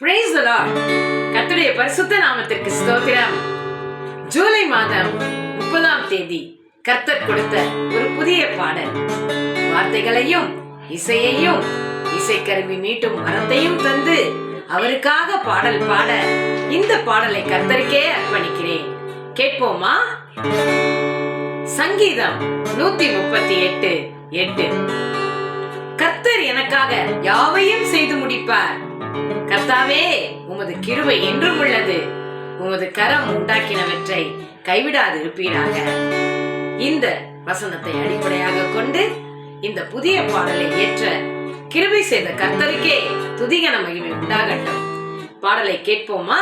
Price கத்துடைய பரிசுத்த நாமத்திற்கு ஸ்தோத்திரம். ஜூலை மாதம் முப்பதாம் தேதி கர்த்தர் கொடுத்த ஒரு புதிய பாடல். வார்த்தைகளையும் இசையையும் இசைக்கருவி மீட்டும் மரத்தையும் தந்து அவருக்காக பாடல் பாட இந்த பாடலை கர்த்தருக்கே அர்ப்பணிக்கிறேன். கேட்போமா? சங்கீதம் நூத்தி முப்பத்தி எட்டு எட்டு. கர்த்தர் எனக்காக யாவையும் செய்து முடிப்பார். கர்த்தாவே உமது கிருவை என்றும் உள்ளது. உமது கரம் உண்டாக்கினவற்றை கைவிடாது இருப்பீராக இந்த வசனத்தை அடிப்படையாக கொண்டு இந்த புதிய பாடலை ஏற்ற கிருபை செய்த கர்த்தருக்கே துதிகன மகிமை உண்டாகட்டும். பாடலை கேட்போமா?